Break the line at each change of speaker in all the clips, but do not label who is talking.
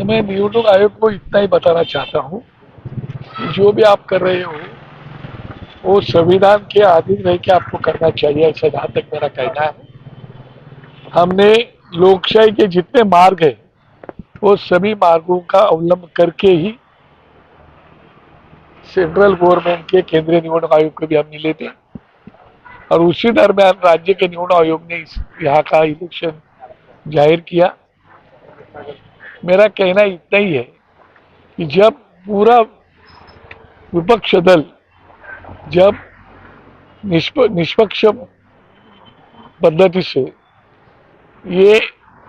मैं निवडणूक आयोग को इतना ही बताना चाहता हूँ जो भी आप कर रहे हो, वो संविधान के अधीन रह के आपको करना चाहिए, ऐसा जहाँ तक मेरा कहना है। हमने लोकशाही के जितने मार्ग है, वो सभी मार्गों का अवलंब करके ही सेंट्रल गवर्नमेंट के केंद्रीय निवडणूक आयोग को भी हम मिले थे और उसी दरमियान राज्य के निवडणूक आयोग ने इस यहाँ का इलेक्शन ज़ाहिर किया। मेरा कहना इतना ही है कि जब पूरा विपक्ष दल, जब निष्प, निष्पक्ष पद्धति से ये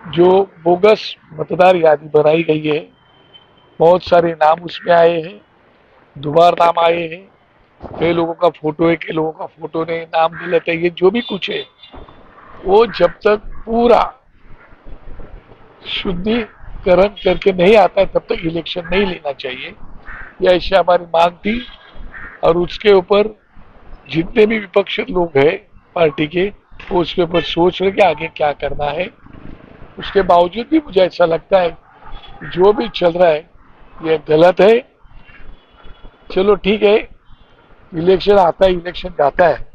जो बोगस मतदार यादी बनाई गई है, बहुत सारे नाम उसमें आए हैं, दोबार नाम आए हैं। कई लोगों का फ़ोटो है, कई लोगों का फ़ोटो नहीं नाम गलत है, ये जो भी कुछ है, वो जब तक पूरा शुद्धिकरण करके नहीं आता है, तब तक इलेक्शन नहीं लेना चाहिए। यह ऐसी हमारी मांग थी और उसके ऊपर जितने भी विपक्ष लोग हैं पार्टी के, वो उसके ऊपर सोच रहे कि आगे क्या करना है। उसके बावजूद भी मुझे ऐसा लगता है जो भी चल रहा है यह गलत है। चलो ठीक है इलेक्शन आता है इलेक्शन जाता है।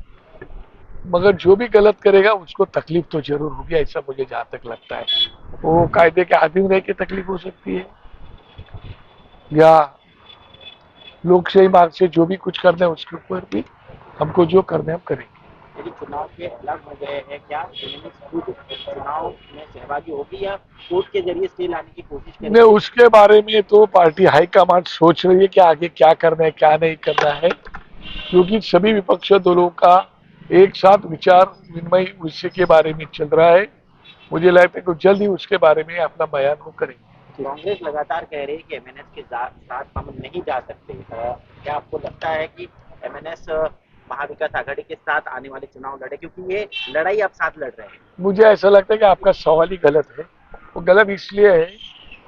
मगर जो भी गलत करेगा उसको तकलीफ़ तो ज़रूर होगी ऐसा मुझे जहाँ तक लगता है। वो कायदे के अधीन रह के तकलीफ़ हो सकती है। या लोकशाही मार्ग से जो भी कुछ करना है उसके ऊपर भी हमको जो करना है हम करेंगे।
यदि चुनाव के अलग हो गए हैं क्या चुनाव में सहभागी होगी या कोर्ट के ज़रिए स्टे लाने की कोशिश
उसके बारे में तो पार्टी हाईकमांड सोच रही है कि आगे क्या करना है क्या नहीं करना है। क्योंकि सभी विपक्ष दलों का एक साथ विचार विनिमय विषय के बारे में चल रहा है। मुझे लगता है कि जल्द ही उसके बारे में अपना बयान वो करेंगे।
कांग्रेस लगातार कह रही है कि एमएनएस के साथ हम नहीं जा सकते। क्या आपको लगता है कि एमएनएस महाविकास आघाड़ी के साथ आने वाले चुनाव लड़े? क्योंकि ये लड़ाई आप साथ लड़ रहे हैं।
मुझे ऐसा लगता है कि आपका सवाल ही गलत है। वो गलत इसलिए है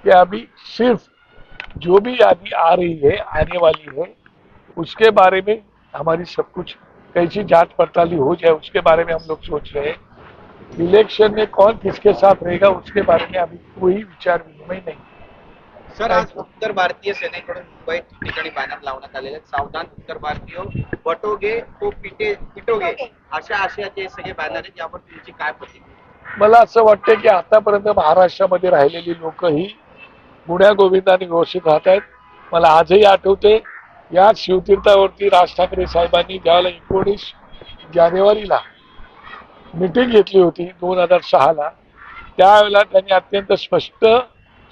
कि अभी सिर्फ़ जो भी यादी आ रही है आने वाली है उसके बारे में हमारी सब कुछ कैसी जाँच पड़ताली हो जाए उसके बारे में हम लोग सोच रहे हैं इलेक्शन में कौन किसके साथ रहेगा उसके बारे में अभी कोई विचार विनिमय नहीं।
सर आज उत्तर भारतीय सेनेकडून मुंबईत ठिकठिकाणी बॅनर लावण्यात आलेले सावधान उत्तर भारतीय बटोगे तो पिटे पिटोगे अशा आशयाचे सगळे बॅनर आहेत यावर तुमची काय प्रतिक्रिया?
मला असं वाटतं की आतापर्यंत महाराष्ट्रामध्ये राहिलेली लोक ही गुण्या गोविंदाने व्यवस्थित राहत आहेत. मला आजही आठवते या शिवतीर्थावरती राज ठाकरे साहेबांनी ज्यावेळेला एकोणीस जानेवारीला मिटिंग घेतली होती दोन हजार सहाला त्यावेळेला त्यांनी अत्यंत स्पष्ट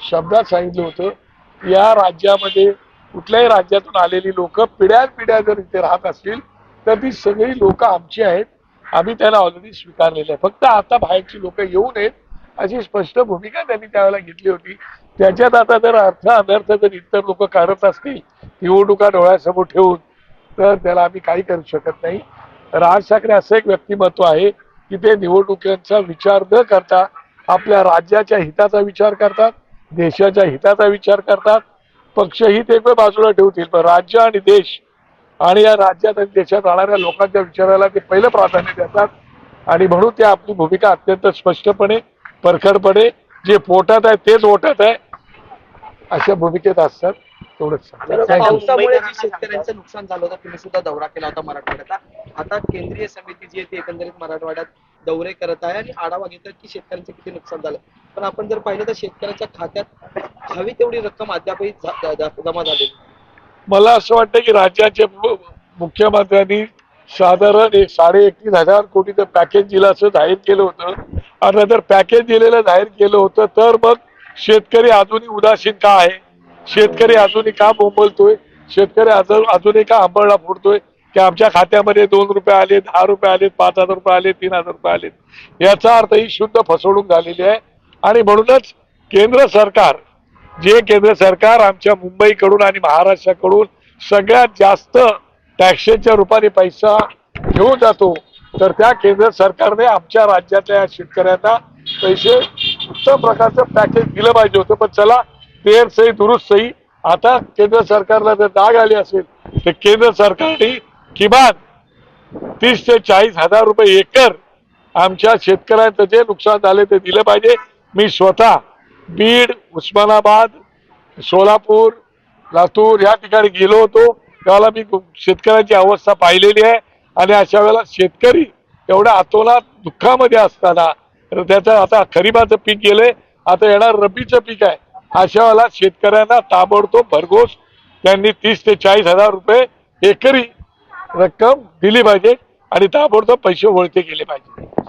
शब्दात सांगितलं होतं या राज्यामध्ये कुठल्याही राज्यातून आलेली लोक पिढ्यान पिढ्या जर इथे राहत असतील तर ती सगळी लोक आमची आहेत. आम्ही त्याला ऑलरेडी स्वीकारलेले आहे. फक्त आता बाहेरची लोक येऊ नयेत. अशी स्पष्ट भूमिका त्यांनी त्यावेळेला घेतली होती. त्याच्यात आता जर अर्थ अनर्थ जर इतर लोक करत असतील निवडणुका डोळ्यासमोर ठेवून तर त्याला आम्ही काही करू शकत नाही. राज ठाकरे असं एक व्यक्तिमत्व आहे की ते निवडणुकांचा विचार न करता आपल्या राज्याच्या हिताचा विचार करतात देशाच्या हिताचा विचार करतात. पक्षहित एक वेळ बाजूला ठेवतील. पण राज्य आणि देश आणि या राज्यात आणि देशात राहणाऱ्या लोकांच्या विचाराला ते पहिलं प्राधान्य देतात. आणि म्हणून ते आपली भूमिका अत्यंत स्पष्टपणे परखडपणे जे पोटात आहे तेच ओटत आहे. अशा भूमिकेत असतात तेवढंच
पावसामुळे जी शेतकऱ्यांचं नुकसान झालं होतं तुम्ही सुद्धा दौरा केला होता मराठवाड्याचा आता केंद्रीय समिती जी आहे ती एकंदरीत मराठवाड्यात दौरे करत आहे आणि आढावा घेतात की शेतकऱ्यांचं किती नुकसान झालं. पण आपण जर पाहिलं तर शेतकऱ्याच्या खात्यात हवी तेवढी रक्कम अद्यापही जमा नाही.
मला असं वाटतं की राज्याचे मु- मुख्यमंत्र्यांनी साधारण एक साडे एकतीस हजार कोटीचं पॅकेज दिलं असं जाहीर केलं होतं. आणि नंतर पॅकेज दिलेलं जाहीर केलं होतं तर मग शेतकरी अजूनही उदासीन का आहे? शेतकरी अजूनही का बोंबलतोय? शेतकरी अजून अजूनही का आंबळला फोडतोय? की आमच्या खात्यामध्ये दोन रुपये आले दहा रुपये आले पाच हजार रुपये आले तीन हजार रुपये आले याचा अर्थ ही शुद्ध फसवणूक झालेली आहे. आणि म्हणूनच केंद्र सरकार जे केंद्र सरकार आमच्या मुंबईकडून आणि महाराष्ट्राकडून सगळ्यात जास्त टॅक्सेच्या रूपाने पैसा घेऊन जातो तर त्या केंद्र सरकारने आमच्या राज्यातल्या या शेतकऱ्यांना पैसे उत्तम प्रकारचं पॅकेज दिलं पाहिजे होतं. पण चला तेर सही दुरुस्त सही आता केंद्र सरकारला जर डाग आली असेल तर केंद्र सरकारने किमान तीस ते चाळीस हजार रुपये एकर आमच्या शेतकऱ्यांचं जे नुकसान झाले ते दिलं पाहिजे. मी स्वतः बीड उस्मानाबाद सोलापूर लातूर या ठिकाणी गेलो होतो. त्यावेळेला मी शेतकऱ्यांची अवस्था पाहिलेली आहे. आणि अशा वेळेला शेतकरी एवढ्या आतोनात दुःखामध्ये असताना तर त्याचं आता खरीपाचं पीक गेलंय. आता येणार रब्बीचं पीक आहे. अशा वेळेला शेतकऱ्यांना ताबडतोब भरघोस त्यांनी तीस ते चाळीस हजार रुपये एकरी रक्कम दिली पाहिजे आणि ताबडतोब पैसे वळते केले पाहिजे.